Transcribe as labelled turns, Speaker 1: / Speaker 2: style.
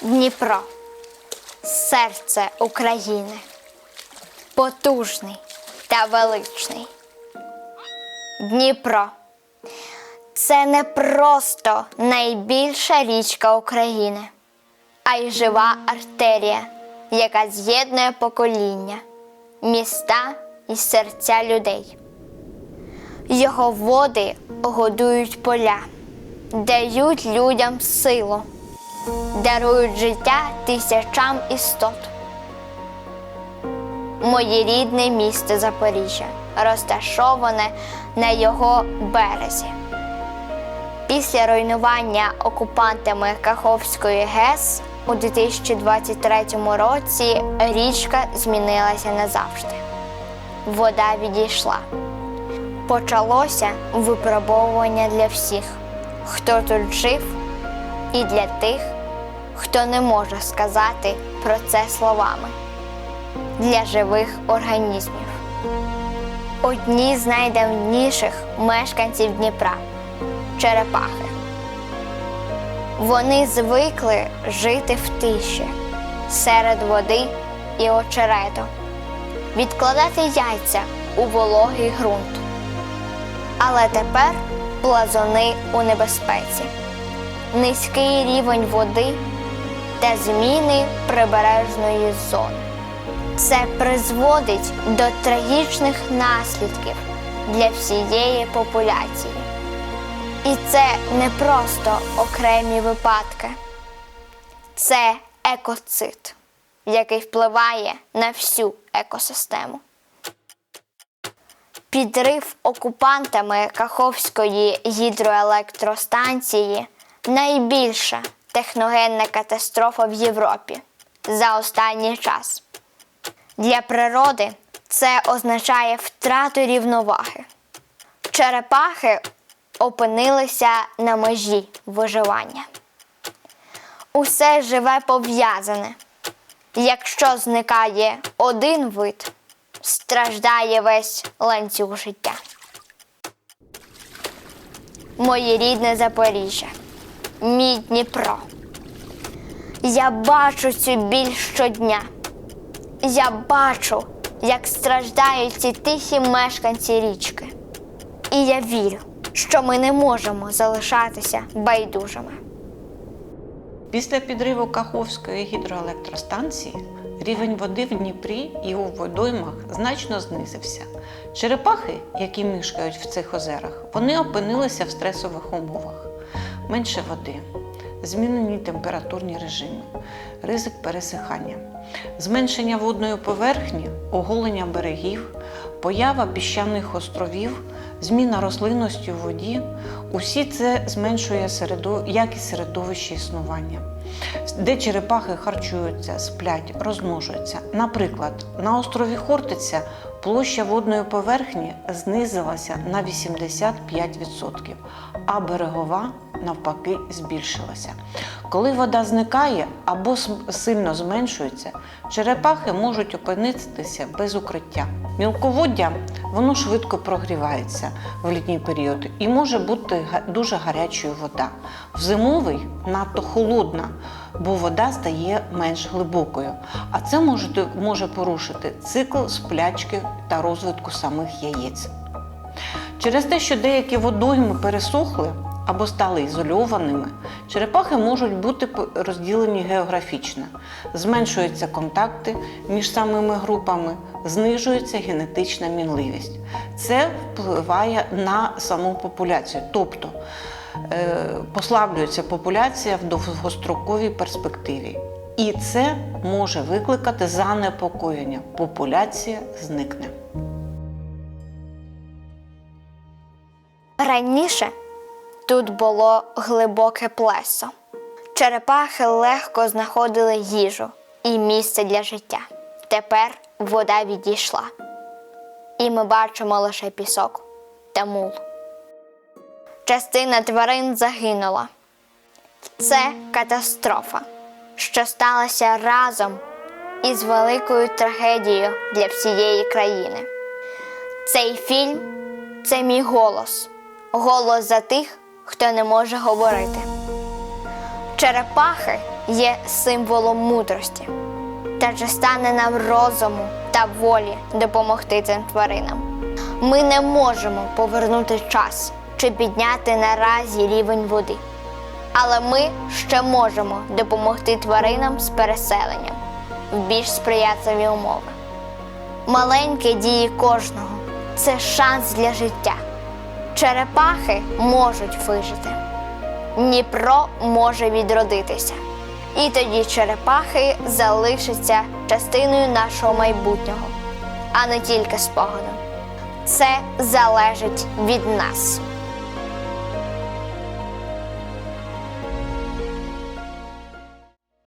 Speaker 1: Дніпро серце України, потужний та величний. Дніпро це не просто найбільша річка України, а й жива артерія, яка з'єднує покоління, міста і серця людей. Його води годують поля дають людям силу, дарують життя тисячам істот. Моє рідне місто Запоріжжя розташоване на його березі. Після руйнування окупантами Каховської ГЕС у 2023 році річка змінилася назавжди. Вода відійшла. Почалося випробовування для всіх, хто тут жив, і для тих, хто не може сказати про це словами для живих організмів. Одні з найдавніших мешканців Дніпра черепахи. Вони звикли жити в тиші серед води і очерету, відкладати яйця у вологий ґрунт. Але тепер плазуни у небезпеці, низький рівень води та зміни прибережної зони. Це призводить до трагічних наслідків для всієї популяції. І це не просто окремі випадки, це екоцид, який впливає на всю екосистему. Підрив окупантами Каховської гідроелектростанції найбільша техногенна катастрофа в Європі за останній час. Для природи це означає втрату рівноваги. Черепахи опинилися на межі виживання. Усе живе пов'язане. Якщо зникає один вид, страждає весь ланцюг життя. Моє рідне Запоріжжя, мій Дніпро. Я бачу цю біль щодня. Я бачу, як страждають ці тихі мешканці річки. І я вірю, що ми не можемо залишатися байдужими.
Speaker 2: Після підриву Каховської гідроелектростанції рівень води в Дніпрі і у водоймах значно знизився. Черепахи, які мешкають в цих озерах, вони опинилися в стресових умовах. Менше води, змінені температурні режими, ризик пересихання, зменшення водної поверхні, оголення берегів, поява піщаних островів, зміна рослинності у воді усі це зменшує середо- якість середовища існування. Де черепахи харчуються, сплять, розмножуються. Наприклад, на острові Хортиця площа водної поверхні знизилася на 85%, а берегова навпаки збільшилася. Коли вода зникає або сильно зменшується, черепахи можуть опинитися без укриття. Мілководдя воно швидко прогрівається в літній період і може бути дуже гарячою вода. В зимовий надто холодна, бо вода стає менш глибокою. А це може, може порушити цикл сплячки та розвитку самих яєць. Через те, що деякі водойми пересохли або стали ізольованими, черепахи можуть бути розділені географічно. Зменшуються контакти між самими групами, знижується генетична мінливість. Це впливає на саму популяцію, тобто послаблюється популяція в довгостроковій перспективі. І це може викликати занепокоєння. Популяція зникне.
Speaker 1: Раніше тут було глибоке плесо. Черепахи легко знаходили їжу і місце для життя. Тепер вода відійшла. І ми бачимо лише пісок та мул. Частина тварин загинула. Це катастрофа, що сталася разом із великою трагедією для всієї країни. Цей фільм це мій голос, голос за тих, хто не може говорити. Черепахи є символом мудрості. Та чи стане нам розуму та волі допомогти цим тваринам? Ми не можемо повернути час чи підняти наразі рівень води. Але ми ще можемо допомогти тваринам з переселенням в більш сприятливі умови. Маленькі дії кожного це шанс для життя. Черепахи можуть вижити. Дніпро може відродитися. І тоді черепахи залишаться частиною нашого майбутнього, а не тільки спогадом. Це залежить від нас.